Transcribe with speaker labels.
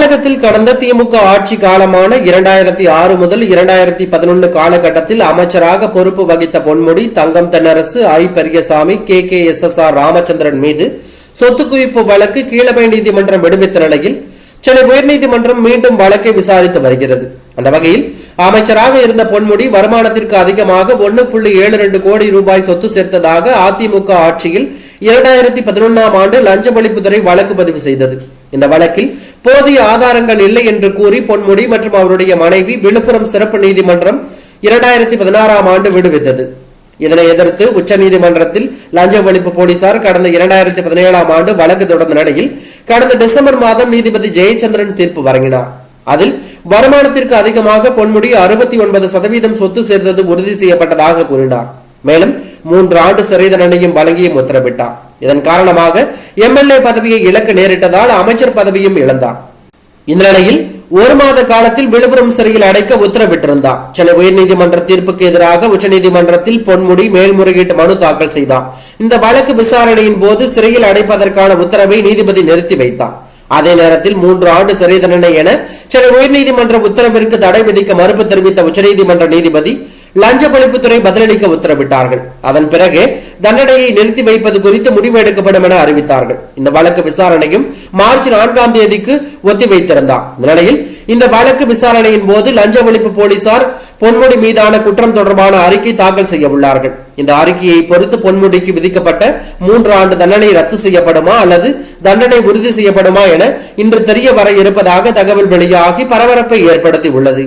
Speaker 1: தமிழகத்தில் கடந்த திமுக ஆட்சி காலமான இரண்டாயிரத்தி ஆறு முதல் இரண்டாயிரத்தி பதினொன்று காலகட்டத்தில் அமைச்சராக பொறுப்பு வகித்த Ponmudi Thangam Thennarasu I. Periyasamy K. K. S. S. R. Ramachandran மீது சொத்து குவிப்பு வழக்கு கீழமை நீதிமன்றம் விடுவித்த நிலையில் சென்னை உயர்நீதிமன்றம் மீண்டும் வழக்கை விசாரித்து வருகிறது. அந்த வகையில் அமைச்சராக இருந்த பொன்முடி வருமானத்திற்கு அதிகமாக ஒன்னு புள்ளி ஏழு ரெண்டு கோடி ரூபாய் சொத்து சேர்த்ததாக அதிமுக ஆட்சியில் இரண்டாயிரத்தி பதினொன்னாம் ஆண்டு லஞ்ச ஒழிப்புத்துறை வழக்கு பதிவு செய்தது. இந்த வழக்கில் போதிய ஆதாரங்கள் இல்லை என்று கூறி பொன்முடி மற்றும் அவருடைய மனைவி விழுப்புரம் சிறப்பு நீதிமன்றம் இரண்டாயிரத்தி பதினாறாம் ஆண்டு விடுவித்தது. இதனை எதிர்த்து உச்சநீதிமன்றத்தில் லஞ்ச ஒழிப்பு போலீசார் கடந்த இரண்டாயிரத்தி பதினேழாம் ஆண்டு வழக்கு தொடர்ந்த நிலையில் கடந்த டிசம்பர் மாதம் நீதிபதி ஜெயச்சந்திரன் தீர்ப்பு வழங்கினார். அதில் வருமானத்திற்கு அதிகமாக பொன்முடி அறுபத்தி ஒன்பது சதவீதம் சொத்து சேர்த்தது உறுதி செய்யப்பட்டதாக கூறினார். மேலும் மூன்று ஆண்டு சிறை தண்டனையும் வழங்கியும் உத்தரவிட்டார். இதன் காரணமாக எம்எல்ஏ பதவியை இழக்க நேரிட்டதால் அமைச்சர் பதவியும் இழந்தார். இந்நிலையில் ஒரு மாத காலத்தில் விழுப்புரம் சிறையில் அடைக்க உத்தரவிட்டிருந்தார். சென்னை உயர்நீதிமன்ற தீர்ப்புக்கு எதிராக உச்சநீதிமன்றத்தில் பொன்முடி மேல்முறையீட்டு மனு தாக்கல் செய்தார். இந்த வழக்கு விசாரணையின் போது சிறையில் அடைப்பதற்கான உத்தரவை நீதிபதி நிறுத்தி வைத்தார். அதே நேரத்தில் மூன்று ஆண்டு சிறை தண்டனை என சென்னை உயர்நீதிமன்ற உத்தரவிற்கு தடை விதிக்க மறுப்பு தெரிவித்த உச்சநீதிமன்ற நீதிபதி லஞ்ச ஒழிப்புத்துறை பதிலளிக்க உத்தரவிட்டார்கள். அதன் பிறகு தண்டனையை நிறுத்தி வைப்பது குறித்து முடிவு எடுக்கப்படும் என அறிவித்தார்கள். இந்த வழக்கு விசாரணையும் மார்ச் நான்காம் தேதிக்கு ஒத்திவைத்திருந்தார். நிலையில் இந்த வழக்கு விசாரணையின் போது லஞ்ச ஒழிப்பு போலீசார் பொன்முடி மீதான குற்றம் தொடர்பான அறிக்கை தாக்கல் செய்ய உள்ளார்கள். இந்த அறிக்கையை பொறுத்து பொன்முடிக்கு விதிக்கப்பட்ட மூன்று ஆண்டு தண்டனை ரத்து செய்யப்படுமா அல்லது தண்டனை உறுதி செய்யப்படுமா என இன்று தெரிய வர இருப்பதாக தகவல் வெளியாகி பரபரப்பை ஏற்படுத்தி உள்ளது